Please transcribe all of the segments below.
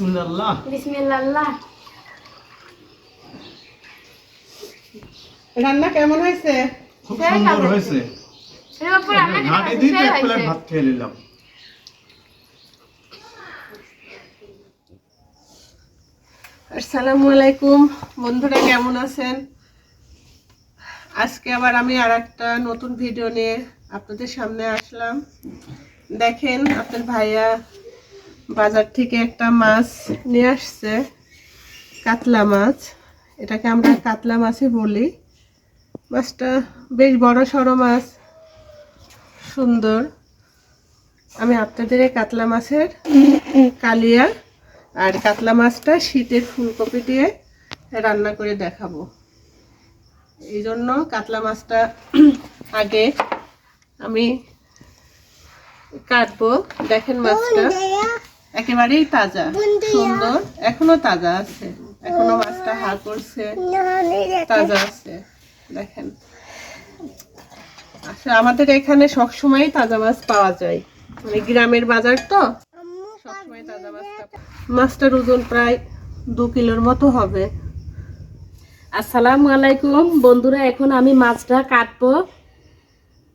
বিসমিল্লাহ বিসমিল্লাহ। রান্না কেমন হয়েছে? খুব সুন্দর হয়েছে। এর উপর রান্না করে ঘাটে দিয়ে এক প্লেট ভাত খেয়ে নিলাম। আসসালামু আলাইকুম। বন্ধুরা কেমন আছেন? আজকে আবার আমি আর একটা নতুন ভিডিও নিয়ে আপনাদের সামনে আসলাম। দেখেন আপনার ভাইয়া বাজার থেকে একটা মাছ নিয়ে আসছে, কাতলা মাছ। এটাকে আমরা কাতলা মাছই বলি। মাছটা বেশ বড় সড়ো মাছ, সুন্দর। আমি আপনাদের এই কাতলা মাছের কালিয়া আর কাতলা মাছটা শীতের ফুলকপি দিয়ে রান্না করে দেখাবো। এই জন্য কাতলা মাছটা আগে আমি কাটবো। দেখেন মাছটা। একেবারেই তাজা সুন্দর এখনও তাজা আছে। এখনও মাছটা হা করছে তাজা আছে। দেখেন। আসলে আমাদের এখানে সবসময় তাজা মাছ পাওয়া যায়। মানে গ্রামের বাজার তো সবসময় তাজা মাছটা মাছটার ওজন প্রায় দু কিলোর মতো হবে। আসসালামু আলাইকুম বন্ধুরা এখন আমি মাছটা কাটবো।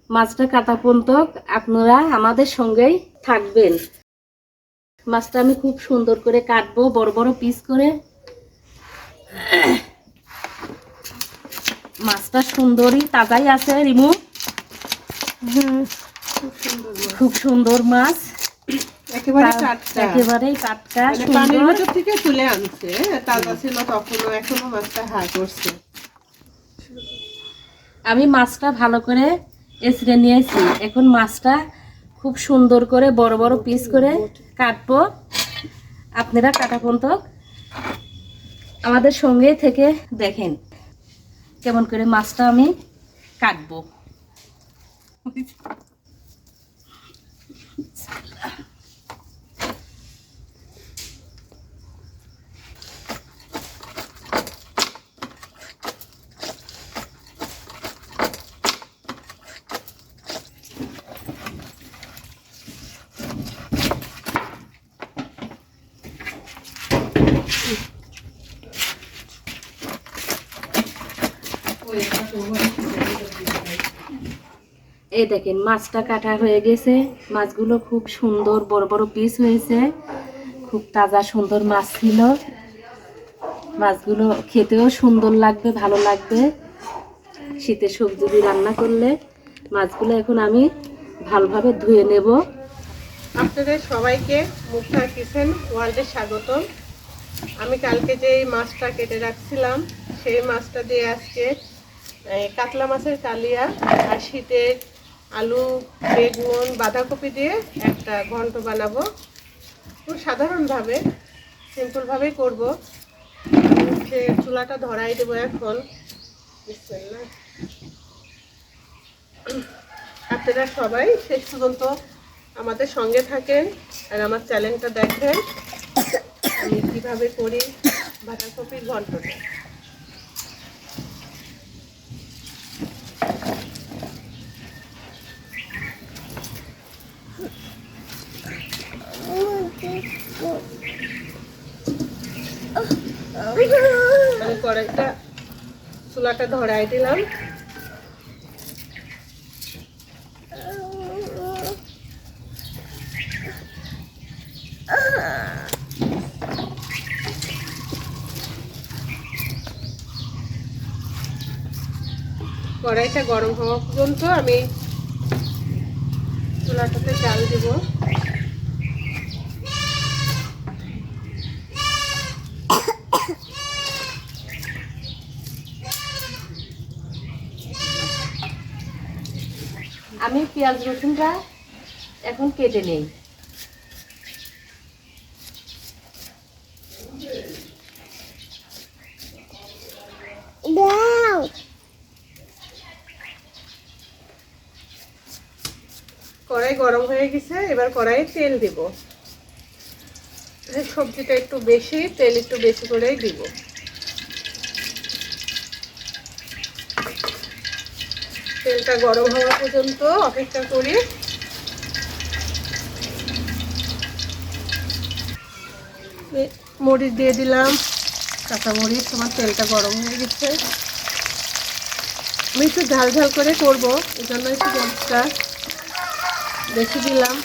মাছটা কাটা পর্যন্ত আপনারা আমাদের সঙ্গেই থাকবেন। মাছটা আমি খুব সুন্দর করে কাটবো বড় বড় পিস করে। মাছটা সুন্দরই তাজাই আছে রিমু। খুব সুন্দর মাছ। একেবারে টাটকা। একেবারেই টাটকা মানে পানির থেকে তুলে আনছে তাজা ছিল তখনও এখনও মাছটা হা করছে। আমি মাছটা ভালো করে এসরে নিয়েছি। এখন মাছটা খুব সুন্দর করে বড় বড় পিস করে কাটবো। আপনারা কাটা পর্যন্ত আমাদের সঙ্গে থেকে দেখেন কেমন করে মাছটা আমি কাটবো। এই দেখেন, মাছটা কাটা হয়ে গেছে। মাছগুলো খুব সুন্দর বড় বড় পিস হয়েছে। খুব তাজা সুন্দর মাছ ছিল। মাছগুলো খেতেও সুন্দর লাগবে, ভালো লাগবে। শীতের সবজি দিয়ে রান্না করলে মাছগুলো এখন আমি ভালোভাবে ধুয়ে নেব। আপনাদের সবাইকে মুক্তা কিচেন ওয়ার্ল্ডে স্বাগতম। আমি কালকে যে মাছটা কেটে রাখছিলাম, সেই মাছটা দিয়ে আজকে কাতলা মাছের কালিয়া আর শীতের আলু, বেগুন, বাঁধাকপি দিয়ে একটা ঘন্ট বানাবো। খুব সাধারণভাবে, সিম্পলভাবেই করব। সে চুলাটা ধরাই দেবো এখন। বিসমিল্লাহ। আপনারা সবাই শেষ পর্যন্ত আমাদের সঙ্গে থাকেন আর আমার চ্যানেলটা দেখেন। আমি কীভাবে করি বাঁধাকপির ঘন্টটা। আমি কড়াইটা দিলাম। কড়াইটা গরম হওয়া পর্যন্ত আমি চুলাটাতে চাল দিব। পেঁয়াজ রসুনটা এখন কেটে নেই। কড়াই গরম হয়ে গেছে এবার কড়াইয়ে তেল দিব। সবজিটা একটু বেশি তেল একটু বেশি করেই দিব। তেলটা গরম হওয়া পর্যন্ত অপেক্ষা করি। মরিচ দিয়ে দিলাম, কাঁচা মরিচ, আমার তেলটা গরম হয়ে গেছে। আমি একটু ঝাল ঝাল করে করব এই জন্য একটু মরিচটা বেশি দিলাম।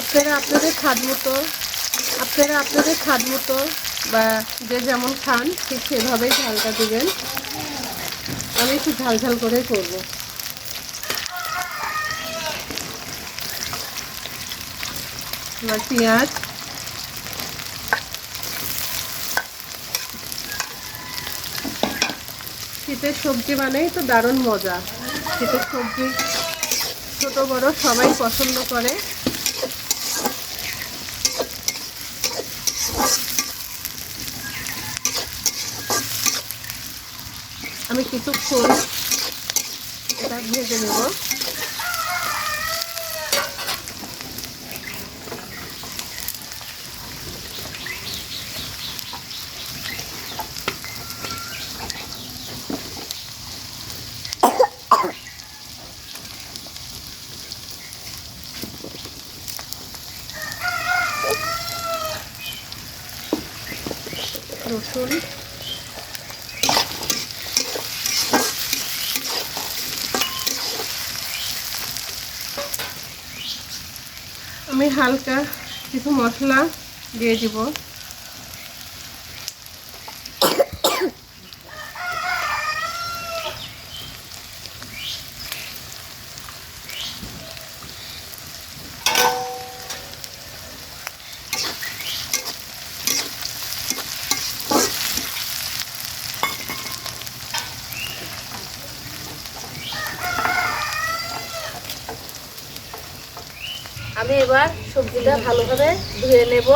আপনারা আপনাদের স্বাদ মতো, আপনারা আপনাদের স্বাদ মতো বা যে যেমন খান, ঠিক সেভাবেই ঝালটা দিবেন। আমি একটু ঝাল ঝাল করে করব। এবার পেঁয়াজ। শীতের সবজি মানেই তো দারুণ মজা। শীতের সবজি ছোট বড় সবাই পছন্দ করে। আমি কিছুক্ষণ এটা ভেজে নেব রসুন আমি হালকা কিছু মশলা দিয়ে দিব আমি এবার সবজিটা ভালোভাবে ধুয়ে নেব।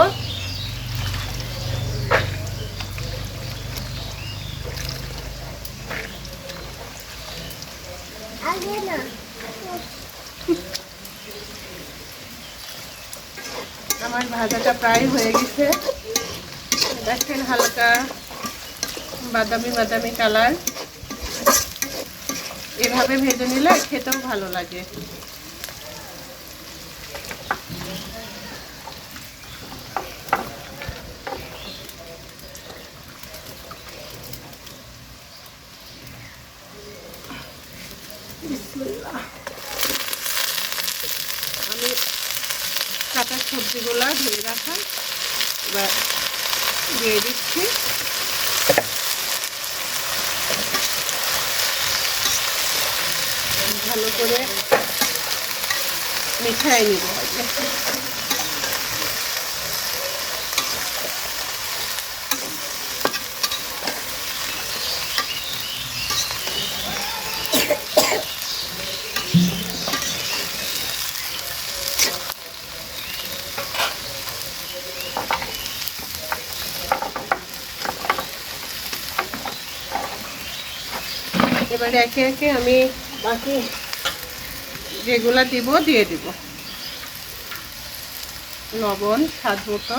আমার ভাজাটা প্রায় হয়ে গেছে। দেখেন হালকা বাদামি বাদামি কালার। এভাবে ভেজে নিলে খেতেও ভালো লাগে বিসমিল্লাহ। আমি কাটা সবজিগুলো ধুয়ে রাখা। এবার দিয়ে দিচ্ছি। ভালো করে মিঠাই নিব। এবার একে একে আমি বাকি যেগুলা দিব, দিয়ে দিব। লবণ, স্বাদ মতো।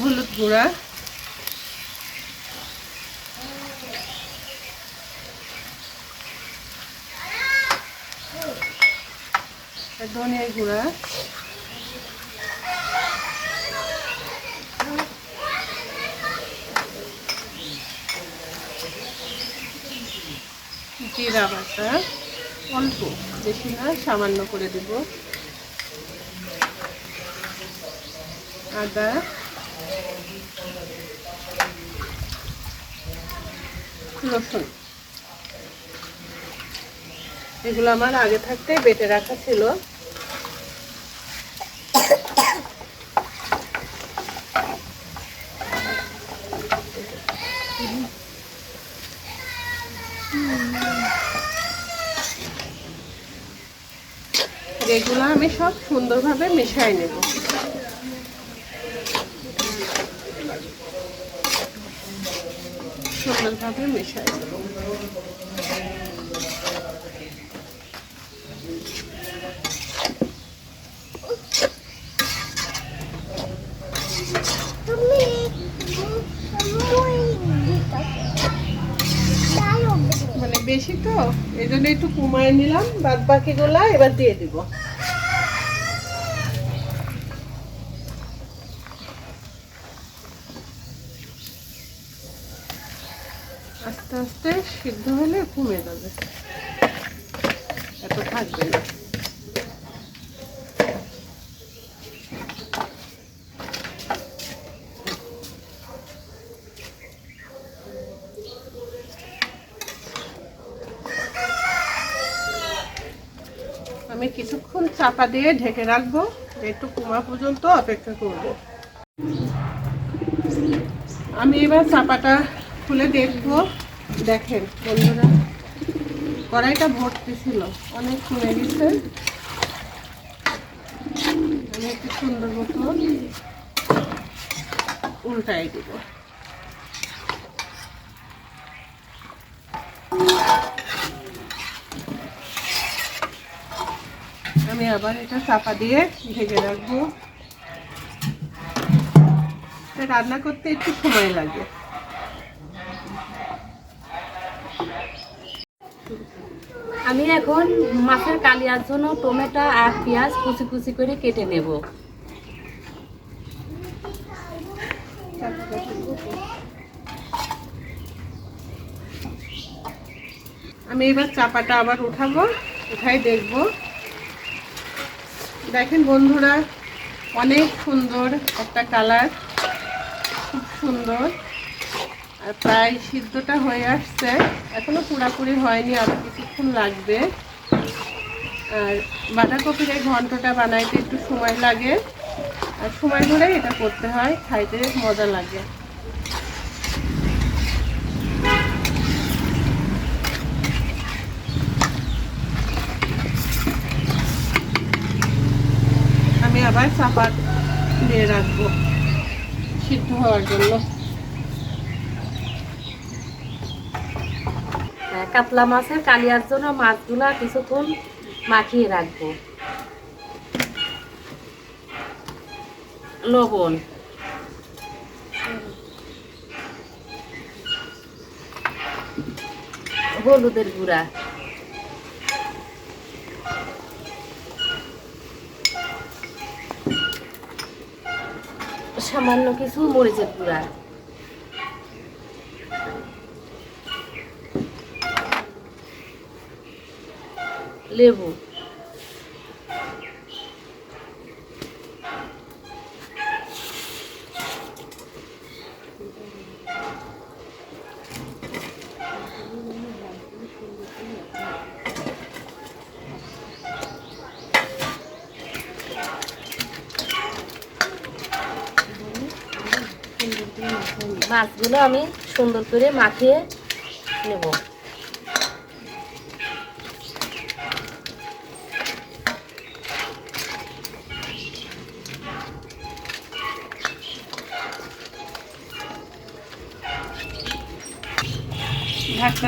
হলুদ গুঁড়া। ধনিয়া গুঁড়া। জিরা বাটা অল্প, বেশি না, সামান্য করে দেব। আদা। রসুন। এগুলো আমার আগে থাকতে বেটে রাখা ছিল। এগুলো আমি সব সুন্দরভাবে মিশাই নেব। সুন্দরভাবে মিশাই মানে বেশি তো, এই জন্য একটু কমায় নিলাম বাদ বাকিগুলা এবার দিয়ে দিব। কমে যাবে। এত থাকবে না। আমি কিছুক্ষণ চাপা দিয়ে ঢেকে রাখব, একটু কুমা পর্যন্ত অপেক্ষা করব। আমি এবার চাপাটা খুলে দেখব। দেখেন বন্ধুরা। কড়াইটা ভর্তি ছিল। অনেক কমে গেছে। একটু সুন্দর মতো উল্টাই দিব। আমি আবার এটা চাপা দিয়ে ঢেকে রাখব। রান্না করতে একটু সময় লাগে। আমি এখন মাছের কালিয়ার জন্য টমেটো আর পেঁয়াজ কুচি কুচি করে কেটে নেব। আমি এবার চাপাটা আবার উঠাবো, উঠাই দেখব। দেখেন বন্ধুরা, অনেক সুন্দর একটা কালার, খুব সুন্দর। প্রায় সিদ্ধটা হয়ে আসছে। এখনও পুরাপুরি হয়নি, আরও কিছুক্ষণ লাগবে। আর বাঁধাকপির এই ঘন্টটা বানাইতে একটু সময় লাগে। আর সময় ধরে এটা করতে হয়, খাইতে মজা লাগে। আমি আবার চাপা দিয়ে রাখব সিদ্ধ হওয়ার জন্য। কাতলা মাছের, কালিয়ার জন্য মাছগুলা কিছুক্ষণ মাখিয়ে রাখব। লবণ। হলুদের গুঁড়া। সামান্য কিছু মরিচের গুঁড়া। লেবু। মাছগুলো আমি সুন্দর করে মাখিয়ে নেব।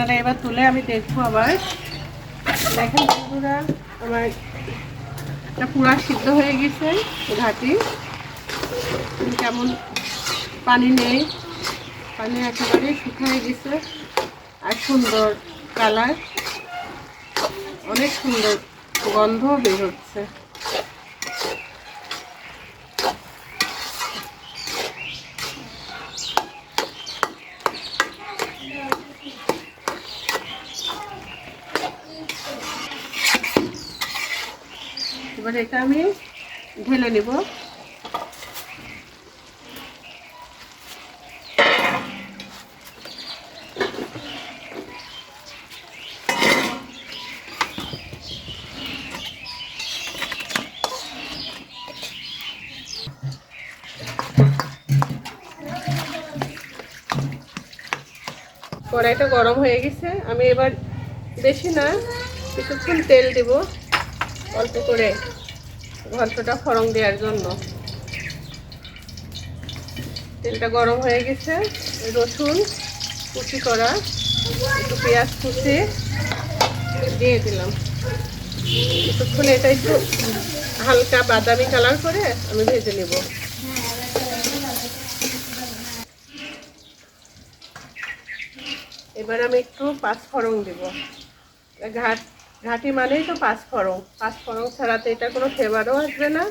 ঢাকনাটা এবার তুলে আমি দেখব আবার। দেখেন আমার পুরা সিদ্ধ হয়ে গেছে, ঘাটি। কেমন পানি নেই, পানি একেবারে শুকিয়ে গেছে। আর সুন্দর কালার, অনেক সুন্দর গন্ধ বের হচ্ছে। এবার এটা আমি ঢেলে নেব। কড়াইটা গরম হয়ে গেছে। আমি এবার বেশি না, কিছুক্ষণ তেল দেব অল্প করে। ঘন্টটা ফরং দেওয়ার জন্য। তেলটা গরম হয়ে গেছে, রসুন কুচি করা, একটু পেঁয়াজ কুচি দিয়ে দিলাম। কিছুক্ষণ এটা একটু হালকা বাদামি কালার করে আমি ভেজে নেব। এবার আমি একটু পাঁচ ফোড়ন দেব। ঘাট ঘাটি মানেই তো পাঁচফড়ং পাঁচফড়ং ছাড়া তো এটা কোনো ফ্লেভারও আসবে না,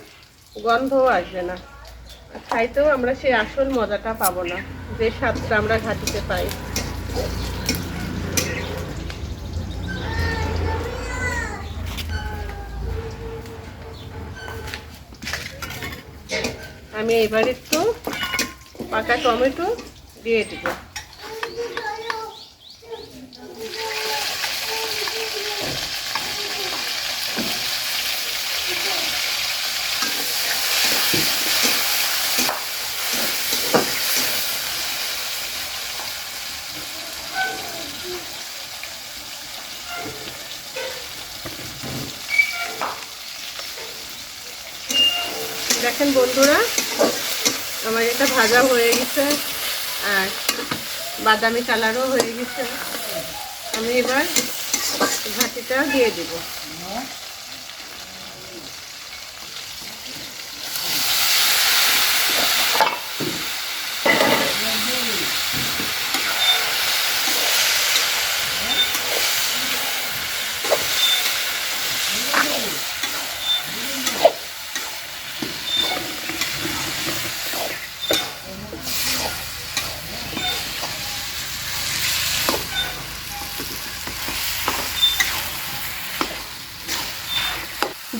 গন্ধও আসবে না। খাইতেও আমরা সেই আসল মজাটা পাবো না, যে স্বাদটা আমরা ঘাটিতে পাই। আমি এবার একটু পাকা টমেটো দিয়ে দিব। দেখেন বন্ধুরা, আমার এটা ভাজা হয়ে গেছে আর বাদামি কালারও হয়ে গেছে। আমি এবার ঘাটিটা দিয়ে দিব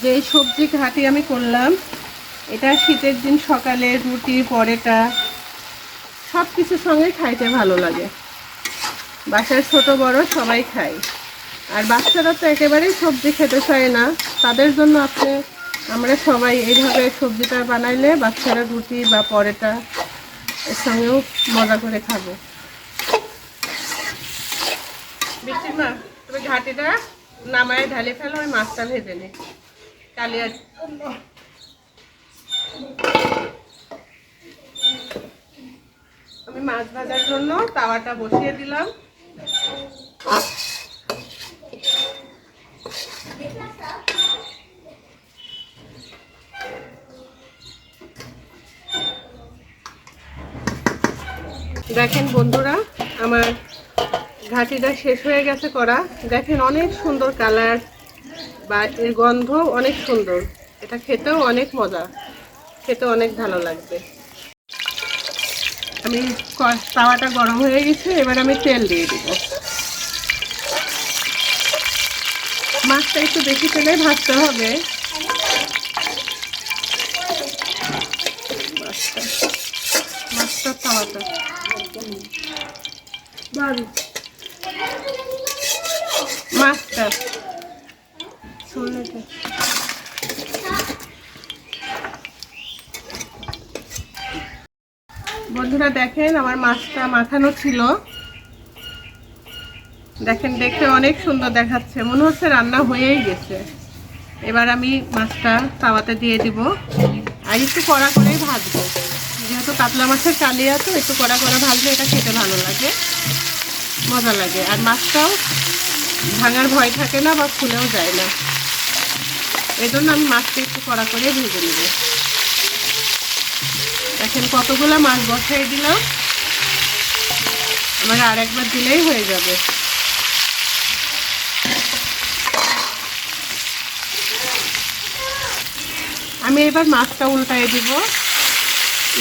যে সবজি ঘাটি আমি করলাম। এটা শীতের দিন সকালে রুটি, পরেটা সব কিছুর সঙ্গে খাইতে ভালো লাগে। বাসার ছোট, বড় সবাই খায়। আর বাচ্চারা তো একেবারেই সবজি খেতে চায় না। তাদের জন্য আপনি, আমরা সবাই এইভাবে সবজিটা বানাইলে বাচ্চারা রুটি বা পরেটা এর সঙ্গেও মজা করে খাব। ঘাটিটা নামায় ঢালে ফেলো ওই মাছটা ভেজে নে কালিয়া আমি মাছ ভাজার জন্য তাওয়াটা বসিয়ে দিলাম। দেখেন বন্ধুরা, আমার ঘাটিটা শেষ হয়ে গেছে করা। দেখেন অনেক সুন্দর কালার। বা এর গন্ধ অনেক সুন্দর। এটা খেতেও অনেক মজা। খেতে অনেক ভালো লাগবে। আমি তাওয়াটা গরম হয়ে গেছে, এবার আমি তেল দিয়ে দিব। মাছটা একটু বেশি তেলে ভাজতে হবে। মাছটা তাওয়াটা। মাছটা। বন্ধুরা দেখেন, আমার মাছটা মাখানো ছিল। দেখেন, দেখতে অনেক সুন্দর দেখাচ্ছে। মনে হচ্ছে রান্না হয়েই গেছে। এবার আমি মাছটা তাওয়াতে দিয়ে দিব। আর একটু কড়া করেই ভাজবো। যেহেতু কাতলা মাছের কালিয়া তো একটু কড়া করে ভাজলে এটা খেতে ভালো লাগে। মজা লাগে। আর মাছটাও ভাঙার ভয় থাকে না বা ফুলেও যায় না। এই জন্য আমি মাছটা একটু কড়া করে ভেজে নেব। দেখেন কতগুলো মাছ বসাই দিলাম। আমার আর একবার দিলেই হয়ে যাবে। আমি এবার মাছটা উল্টাই দিব।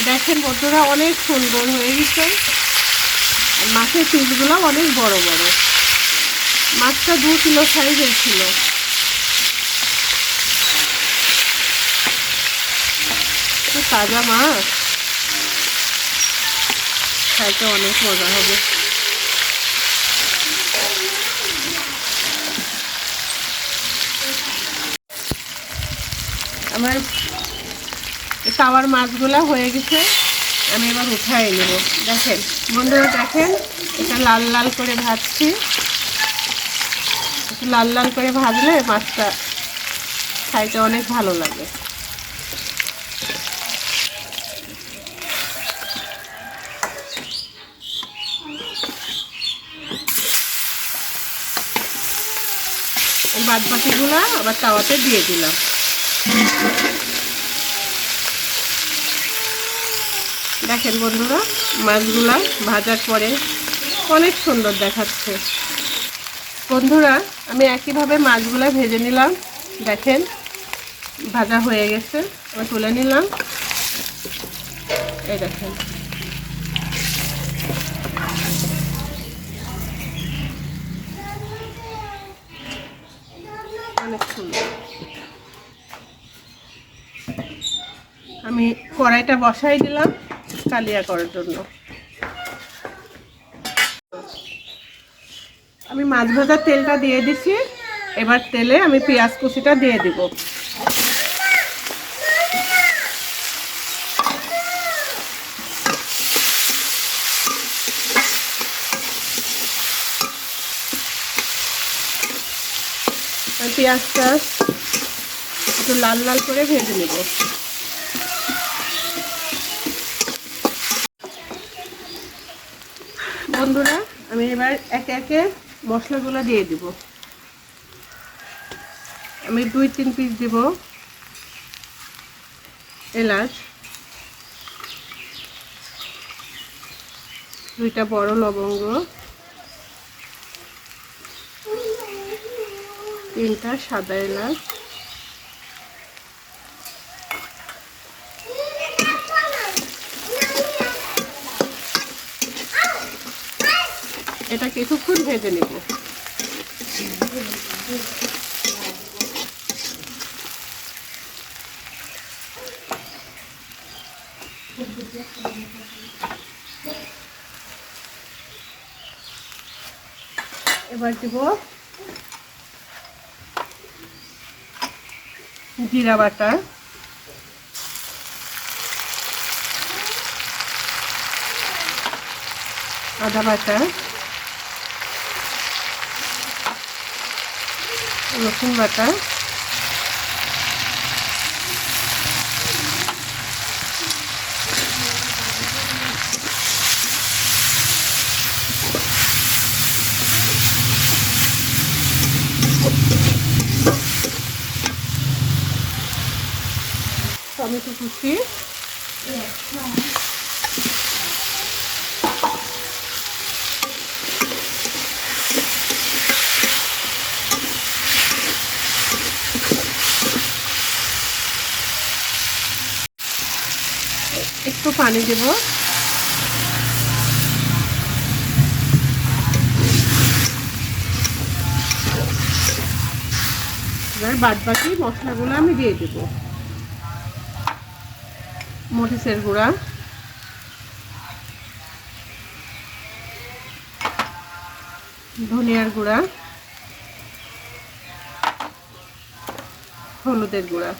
দেখেন বন্ধুরা অনেক সুন্দর হয়ে গেছে। মাছের পিসগুলো অনেক বড় বড়। মাছটা দু কিলো সাইজের ছিল। তো তাজা মাছ। খাইতে অনেক মজা হবে। আমার তাওয়ার মাছগুলা হয়ে গেছে। আমি এবার উঠাই নেব। দেখেন, বন্ধুরা দেখেন, এটা লাল লাল করে ভাজছি। লাল লাল করে ভাজলে মাছটা খাইতে অনেক ভালো লাগে। বাদ বাকিগুলো আবার তাওয়াতে দিয়ে দিলাম। দেখেন বন্ধুরা, মাছগুলা ভাজার পরে অনেক সুন্দর দেখাচ্ছে। বন্ধুরা, আমি একইভাবে মাছগুলো ভেজে নিলাম। দেখেন, ভাজা হয়ে গেছে, আমি তুলে নিলাম। এই দেখেন অনেক সুন্দর আমি কড়াইটা বসাই দিলাম কালিয়া করার জন্য। আমি মাছ ভাজার তেলটা দিয়ে দিছি। এবার তেলে আমি পেঁয়াজ কুচিটা দিয়ে দিব। পেঁয়াজটা একটু লাল লাল করে ভেজে নেব। বন্ধুরা, আমি এবার একে একে মশলাগুলো দিয়ে দিব। আমি দুই তিন পিস দিব এলাচ, দুইটা বড় লবঙ্গ, তিনটা সাদা এলাচ এটা কিছুক্ষণ ভেজে নেব। এবার দেব জিরা বাটা। আদা বাটা। রসুন বাটা। টমেটো কুচি। একটু পানি দেব। এবার বাদ বাকি মশলাগুলো আমি দিয়ে দেব। মরিচের গুঁড়া। ধনিয়ার গুঁড়া। হলুদের গুঁড়া।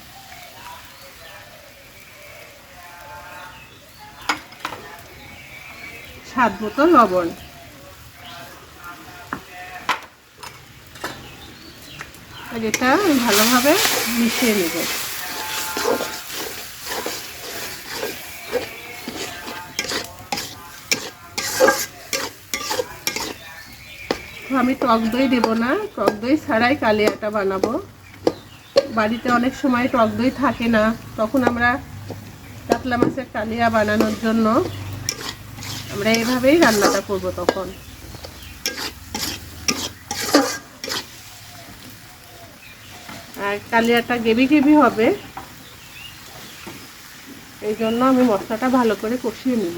স্বাদ মতো লবণ। আর এটা ভালোভাবে মিশিয়ে নেব। আমি টক দই দেবো না। টক দই ছাড়াই কালিয়াটা বানাবো। বাড়িতে অনেক সময় টক দই থাকে না। তখন আমরা কাতলা মাছের কালিয়া বানানোর জন্য আমরা এইভাবেই রান্নাটা করব তখন। আর কালিয়াটা গেবি গেবি হবে। এই জন্য আমি মশলাটা ভালো করে কষিয়ে নেব।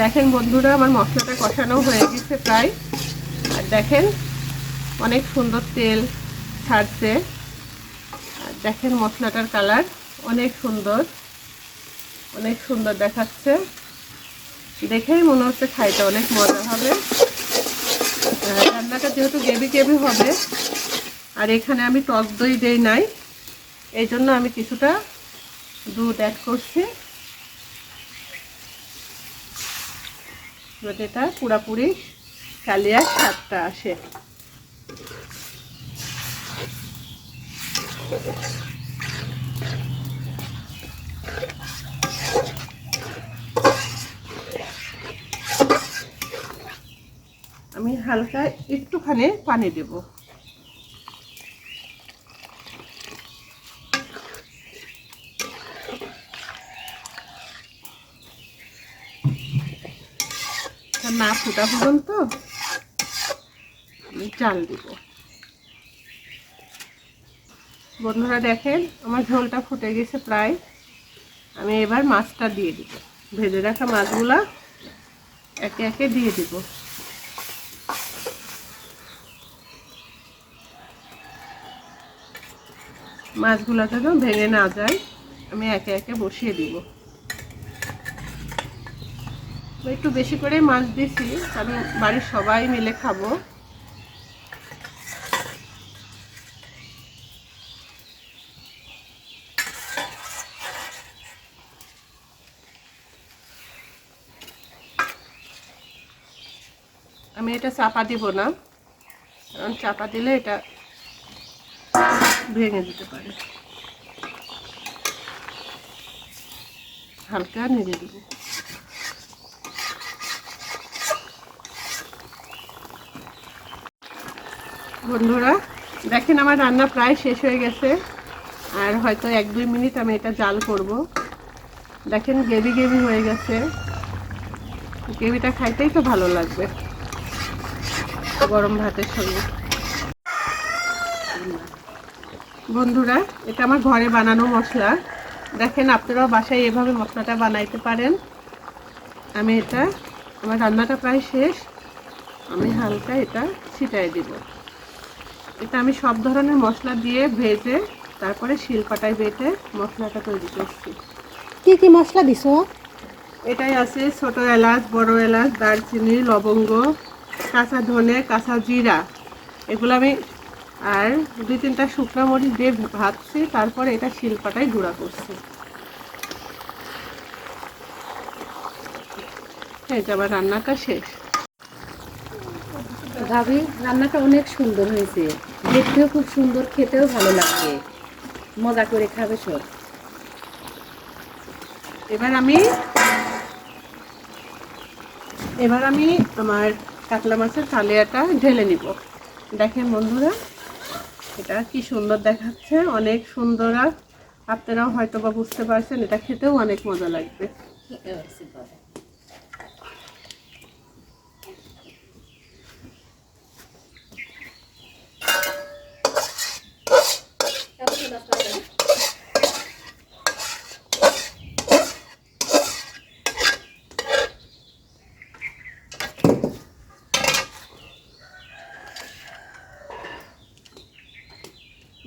দেখেন বন্ধুরা, আমার মশলাটা কষানো হয়ে গেছে প্রায়। আর দেখেন অনেক সুন্দর তেল ছাড়ছে। আর দেখেন মশলাটার কালার। অনেক সুন্দর অনেক সুন্দর দেখাচ্ছে। দেখেই মনে হচ্ছে খাইতে অনেক মজা হবে। রান্নাটা যেহেতু গেবি গেবি হবে, আর এখানে আমি টক দই দেই নাই, এই জন্য আমি কিছুটা দুধ অ্যাড করছি। যাতে এটা পুরাপুরি কালিয়ার স্বাদটা আসে। আমি হালকা একটুখানি পানি দেব। না ফুটা পর্যন্ত আমি চাল দিব। বন্ধুরা দেখেন, আমার ঝোলটা ফুটে গেছে প্রায়। আমি এবার মাছটা দিয়ে দিব। ভেজে রাখা মাছগুলা একে একে দিয়ে দিব। মাছগুলো যেন ভেঙে না যায়, আমি একে একে বসিয়ে দিব। একটু বেশি করে মাছ দিছি আমি বাড়ির সবাই মিলে খাব। এটা চাপা দিব না। কারণ চাপা দিলে এটা ভেঙে দিতে পারে। হালকা নেড়ে দেবো। বন্ধুরা, দেখেন আমার রান্না প্রায় শেষ হয়ে গেছে। আর হয়তো এক দুই মিনিট আমি এটা জাল করব। দেখেন গেবি গেবি হয়ে গেছে। গ্রেভিটা খাইতেই তো ভালো লাগবে। গরম ভাতের সঙ্গে। বন্ধুরা এটা আমার ঘরে বানানো মশলা। দেখেন আপনারাও বাসায় এভাবে মশলাটা বানাইতে পারেন। আমি এটা আমার রান্নাটা প্রায় শেষ। আমি হালকা এটা ছিটাই দিব। এটা আমি সব ধরনের মশলা দিয়ে ভেজে তারপরে শিলপাটায় বেটে মশলাটা তৈরি করছি। কি কি মশলা দিছো? এটাই আছে ছোট এলাচ বড় এলাচ দারচিনি লবঙ্গ কাঁচা ধনে কাঁচা জিরা। এগুলো আমি আর দুই তিনটা শুকনো মরিচ দিয়ে ভাজছি তারপরে এটা শিলপাটায় গুঁড়া করছি। আমার রান্নাটা শেষ। ভাবি রান্নাটা অনেক সুন্দর হয়েছে। দেখতেও খুব সুন্দর খেতেও ভালো লাগবে মজা করে খাবে সব। এবার আমি এবার আমি আমার কাতলা মাছের কালিয়াটা ঢেলে নিব। দেখেন বন্ধুরা, এটা কি সুন্দর দেখাচ্ছে, অনেক সুন্দর। আর আপনারাও হয়তো বা বুঝতে পারছেন, এটা খেতেও অনেক মজা লাগবে।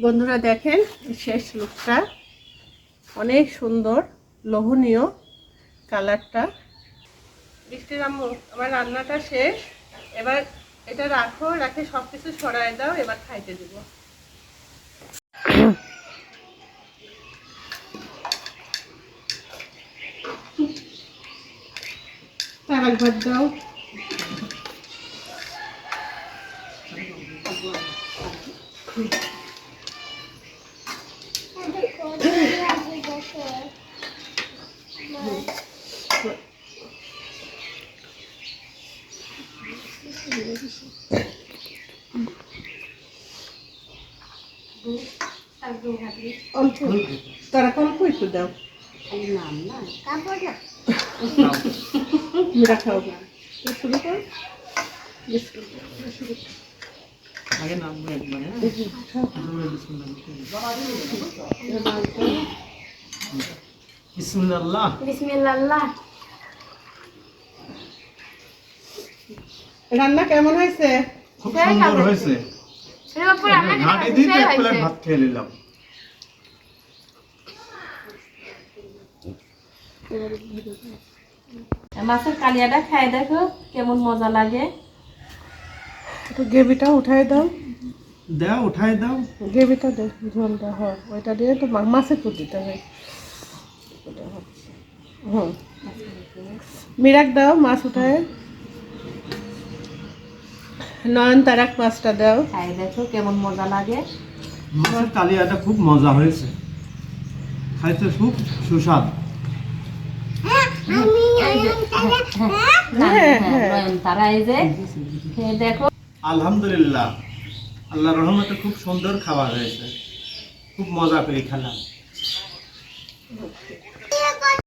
বন্ধুরা দেখেন শেষ লুকটা। অনেক সুন্দর লোভনীয় কালারটা। বৃষ্টির আম্মু আমার রান্নাটা শেষ। এবার এটা রাখো রাখে সব কিছু সরাই দাও এবার খাইতে দিব। তার একবার দাও। অল্প তারা অল্প একটু দাও। মেরা খাও শুরু কর বিস্কুট শুরু কর। আগে নামবো একবারে বিসমুল্লাহ। বিসমিল্লাহ। রান্না কেমন হয়েছে? খুব সুন্দর হয়েছে। এক প্লেট ভাত খেয়ে নিলাম। মাছের কালিয়াটা খাই দেখো কেমন মজা লাগে। একটু গ্রেভিটা উঠাই দাও। দাও উঠাই দাও। গ্রেভিটা দে ঝোলটা হয়। ওইটা দিয়ে তো মাছের পুর দিতে হবে হুম। মিরাক দাও মাছ উঠায় নয়ন তারাক মাছটা দাও। খাই দেখো কেমন মজা লাগে। মাছের কালিয়াটা খুব মজা হয়েছে। খাইতে খুব সুস্বাদ হ্যাঁ হ্যাঁ নয়ন তারা এই যে খেয়ে দেখো আলহামদুলিল্লাহ। আল্লাহ রহমতে খুব সুন্দর খাবার হয়েছে। খুব মজা করে খেলাম।